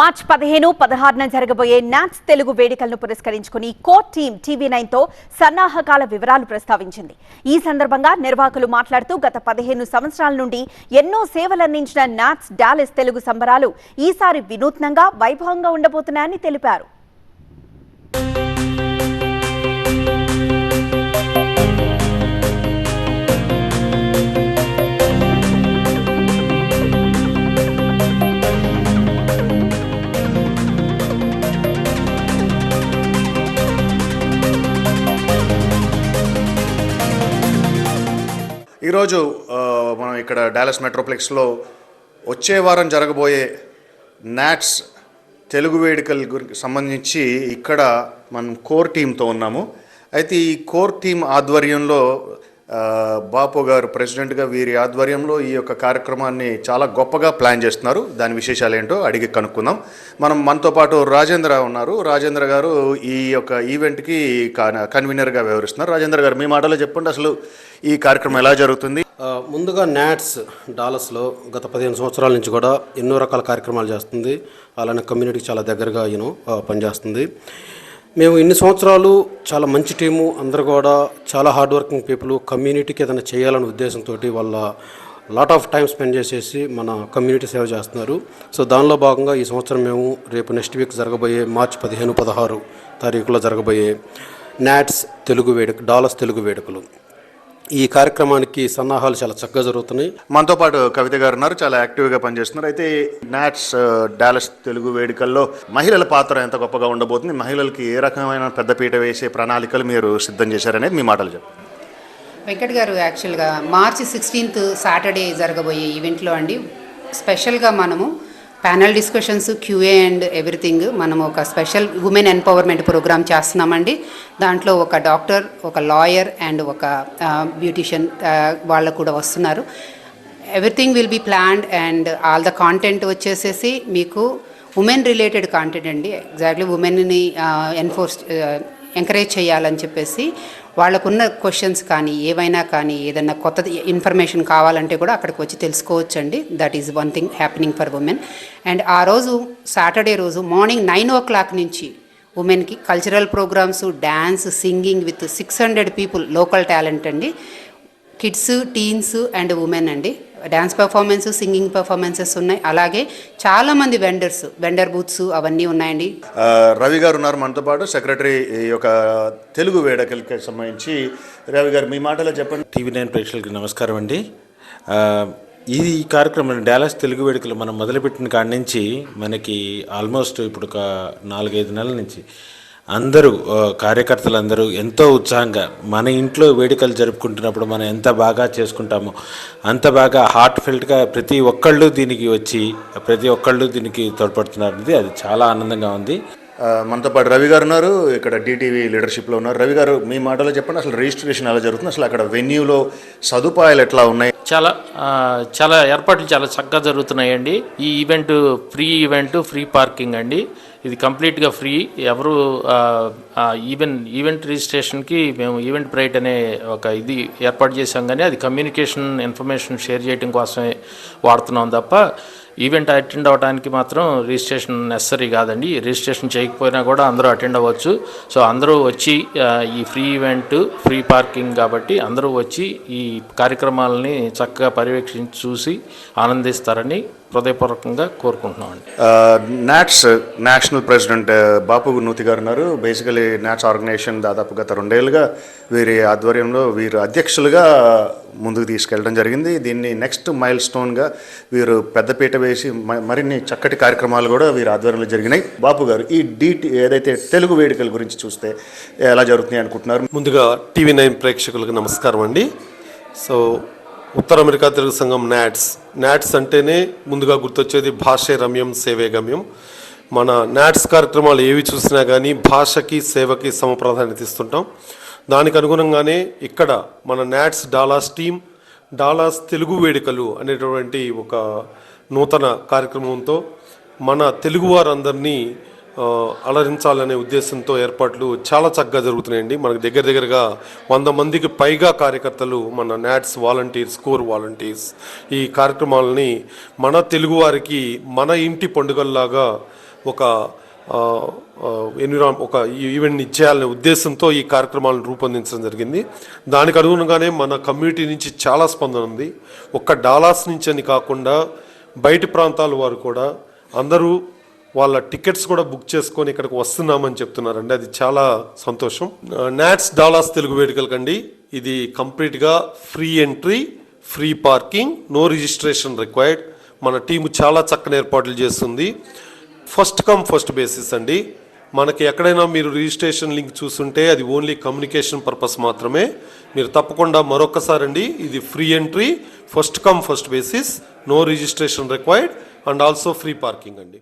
మార్చి పదిహేను పదహారున జరగబోయే నాట్స్ తెలుగు వేడుకలను పురస్కరించుకుని కోర్ టీం టీవీ నైన్తో సన్నాహకాల వివరాలు ప్రస్తావించింది. ఈ సందర్భంగా నిర్వాహకులు మాట్లాడుతూ గత పదిహేను సంవత్సరాల నుండి ఎన్నో సేవలందించిన నాట్స్ డాలెస్ తెలుగు సంబరాలు ఈసారి వినూత్నంగా వైభవంగా ఉండబోతున్నాయని తెలిపారు. ఈరోజు మనం ఇక్కడ డాలస్ మెట్రోప్లెక్స్లో వచ్చే వారం జరగబోయే నాట్స్ తెలుగు వేడుకల గురికి సంబంధించి ఇక్కడ మనం కోర్ టీంతో ఉన్నాము. అయితే ఈ కోర్ టీం ఆధ్వర్యంలో బాపు గారు ప్రెసిడెంట్గా వీరి ఆధ్వర్యంలో ఈ యొక్క కార్యక్రమాన్ని చాలా గొప్పగా ప్లాన్ చేస్తున్నారు. దాని విశేషాలు ఏంటో అడిగి కనుక్కుందాం. మనం మనతో పాటు రాజేంద్ర ఉన్నారు. రాజేంద్ర గారు ఈ యొక్క ఈవెంట్కి కన్వీనర్గా వ్యవహరిస్తున్నారు. రాజేంద్ర గారు మీ మాటలో చెప్పండి. అసలు ఈ కార్యక్రమం ఎలా జరుగుతుంది? ముందుగా నాట్స్ డాలస్లో గత పదిహేను సంవత్సరాల నుంచి కూడా ఎన్నో రకాల కార్యక్రమాలు చేస్తుంది. అలానే కమ్యూనిటీకి చాలా దగ్గరగా యూనో పనిచేస్తుంది. మేము ఇన్ని సంవత్సరాలు చాలా మంచి టీము అందరు కూడా చాలా హార్డ్ వర్కింగ్ పీపుల్ కమ్యూనిటీకి ఏదైనా చేయాలనే ఉద్దేశంతో వాళ్ళ లాట్ ఆఫ్ టైం స్పెండ్ చేసేసి మన కమ్యూనిటీ సేవ చేస్తున్నారు. సో దానిలో భాగంగా ఈ సంవత్సరం మేము రేపు నెక్స్ట్ వీక్ జరగబోయే మార్చ్ పదిహేను పదహారు తారీఖులో జరగబోయే నాట్స్ తెలుగు వేడుక డాలర్స్ తెలుగు వేడుకలు. ఈ కార్యక్రమానికి సన్నాహాలు చాలా చక్కగా జరుగుతున్నాయి. మనతో పాటు కవిత గారు ఉన్నారు చాలా యాక్టివ్గా పనిచేస్తున్నారు. అయితే నాట్స్ డాలస్ తెలుగు వేడుకల్లో మహిళల పాత్ర ఎంత గొప్పగా ఉండబోతుంది? మహిళలకి ఏ రకమైన పెద్దపీట వేసే ప్రణాళికలు మీరు సిద్ధం చేశారనేది మీ మాటలు చెప్పండి. వెంకట్ గారు యాక్చువల్గా మార్చి సిక్స్టీన్త్ సాటర్డే జరగబోయే ఈవెంట్లో అండి స్పెషల్గా మనము panel discussions Q A and everything మనం ఒక స్పెషల్ ఉమెన్ ఎంపవర్మెంట్ ప్రోగ్రామ్ చేస్తున్నామండి. దాంట్లో ఒక డాక్టర్ ఒక లాయర్ అండ్ ఒక బ్యూటిషియన్ వాళ్ళు కూడా వస్తున్నారు. Everything will be planned and all the content వచ్చేసేసి మీకు ఉమెన్ రిలేటెడ్ కాంటెంట్ అండి. ఎగ్జాక్ట్లీ ఉమెన్ని ఎన్ఫోర్స్ ఎంకరేజ్ చేయాలని చెప్పేసి వాళ్ళకున్న క్వశ్చన్స్ కానీ ఏవైనా కానీ ఏదైనా కొత్త ఇన్ఫర్మేషన్ కావాలంటే కూడా అక్కడికి వచ్చి తెలుసుకోవచ్చండి. That is one thing happening for women and ఆ రోజు సాటర్డే రోజు మార్నింగ్ నైన్ ఓ క్లాక్ నుంచి ఉమెన్కి cultural programmes dance singing with six hundred people local talent అండి. కిడ్స్ టీన్స్ అండ్ ఉమెన్ అండి. డ్యాన్స్ పర్ఫార్మెన్స్ సింగింగ్ పర్ఫార్మెన్సెస్ ఉన్నాయి. అలాగే చాలామంది వెండర్స్ వెండర్ బూత్స్ అవన్నీ ఉన్నాయండి. రవి గారు ఉన్నారు మనతో పాటు. సెక్రటరీ ఈ యొక్క తెలుగు వేడుకలకి సంబంధించి రవి గారు మీ మాటలో చెప్పండి. టీవీ నైన్ ప్రేక్షకులకి నమస్కారం అండి. ఈ కార్యక్రమం డాలస్ తెలుగు వేడుకలు మనం మొదలుపెట్టిన కాడి నుంచి మనకి ఆల్మోస్ట్ ఇప్పుడు ఒక నాలుగైదు నెలల నుంచి అందరూ కార్యకర్తలందరూ ఎంతో ఉత్సాహంగా మన ఇంట్లో వేడుకలు జరుపుకుంటున్నప్పుడు మనం ఎంత బాగా చేసుకుంటామో అంత బాగా హార్ట్ ఫిల్ట్గా ప్రతి ఒక్కళ్ళు దీనికి వచ్చి ప్రతి ఒక్కళ్ళు దీనికి తోడ్పడుతున్నారు అది చాలా ఆనందంగా ఉంది. మనతో పాటు రవి గారు ఉన్నారు. ఇక్కడ డిటీవీ లీడర్షిప్లో ఉన్నారు. రవి గారు మీ మాటలో చెప్పండి. అసలు రిజిస్ట్రేషన్ ఎలా జరుగుతుంది? అసలు అక్కడ వెన్యూలో సదుపాయాలు ఎట్లా ఉన్నాయి? చాలా చాలా ఏర్పాట్లు చాలా చక్కగా జరుగుతున్నాయండి. ఈ event free event free parking అండి. ఇది కంప్లీట్గా ఫ్రీ. ఎవరు ఈవెన్ ఈవెంట్ రిజిస్ట్రేషన్కి మేము ఈవెంట్ బ్రైట్ అనే ఒక ఇది ఏర్పాటు చేసాం కానీ అది కమ్యూనికేషన్ ఇన్ఫర్మేషన్ షేర్ చేయడం కోసమే వాడుతున్నాం తప్ప ఈవెంట్ అటెండ్ అవ్వడానికి మాత్రం రిజిస్ట్రేషన్ నెసరీ కాదండి. రిజిస్ట్రేషన్ చేయకపోయినా కూడా అందరూ అటెండ్ అవ్వచ్చు. సో అందరూ వచ్చి ఈ ఫ్రీ ఈవెంట్ ఫ్రీ పార్కింగ్ కాబట్టి అందరూ వచ్చి ఈ కార్యక్రమాలని చక్కగా పర్యవేక్షించి చూసి ఆనందిస్తారని హృదయపూర్వకంగా కోరుకుంటున్నామండి. NATS national president Bapu Nuthi గారు ఉన్నారు. బేసికలీ నాట్స్ ఆర్గనైజేషన్ దాదాపు గత రెండేళ్ళుగా వీరి ఆధ్వర్యంలో వీరు అధ్యక్షులుగా ముందుకు తీసుకెళ్ళడం జరిగింది. దీన్ని నెక్స్ట్ మైల్ స్టోన్గా వీరు పెద్దపీట వేసి మ- మరిన్ని చక్కటి కార్యక్రమాలు కూడా వీరి ఆధ్వర్యంలో జరిగినాయి. బాపు గారు ఈ డీటీ ఏదైతే తెలుగు వేడుకల గురించి చూస్తే ఎలా జరుగుతున్నాయి అనుకుంటున్నారు? ముందుగా టీవీ నైన్ ప్రేక్షకులకు నమస్కారం అండి. సో ఉత్తర అమెరికా తెలుగు సంఘం నాట్స్. నాట్స్ అంటేనే ముందుగా గుర్తొచ్చేది భాషే రమ్యం సేవే గమ్యం. మన నాట్స్ కార్యక్రమాలు ఏవి చూసినా కానీ భాషకి సేవకి సమ ప్రాధాన్యత ఇస్తుంటాం. దానికి అనుగుణంగానే ఇక్కడ మన NATS Dallas team Dallas Telugu వేడుకలు అనేటువంటి ఒక నూతన కార్యక్రమంతో మన తెలుగు వారందరినీ అలరించాలనే ఉద్దేశంతో ఏర్పాట్లు చాలా చక్కగా జరుగుతున్నాయండి. మనకు దగ్గర దగ్గరగా వంద మందికి పైగా కార్యకర్తలు మన నాట్స్ వాలంటీర్స్ కోర్ వాలంటీర్స్ ఈ కార్యక్రమాలని మన తెలుగువారికి మన ఇంటి పండుగల్లాగా ఒక ఎన్విరా ఒక ఈవెంట్ని ఇచ్చేయాలనే ఉద్దేశంతో ఈ కార్యక్రమాలను రూపొందించడం జరిగింది. దానికి అనుగుణంగానే మన కమ్యూనిటీ నుంచి చాలా స్పందన ఉంది. ఒక్క డాలాస్ నుంచి అని కాకుండా బయటి ప్రాంతాల వారు కూడా అందరూ వాళ్ళ టికెట్స్ కూడా బుక్ చేసుకొని ఇక్కడికి వస్తున్నామని చెప్తున్నారండి. అది చాలా సంతోషం. నాట్స్ డాలాస్ తెలుగు వేడుకలకండి ఇది కంప్లీట్గా free entry free parking no registration required. మన టీము చాలా చక్కని ఏర్పాట్లు చేస్తుంది. ఫస్ట్ కమ్ ఫస్ట్ బేసిస్ అండి. మనకి ఎక్కడైనా మీరు రిజిస్ట్రేషన్ లింక్ చూస్తుంటే అది ఓన్లీ కమ్యూనికేషన్ పర్పస్ మాత్రమే. మీరు తప్పకుండా మరొకసారి అండి. ఇది free entry first come first basis no registration required and also free parking అండి.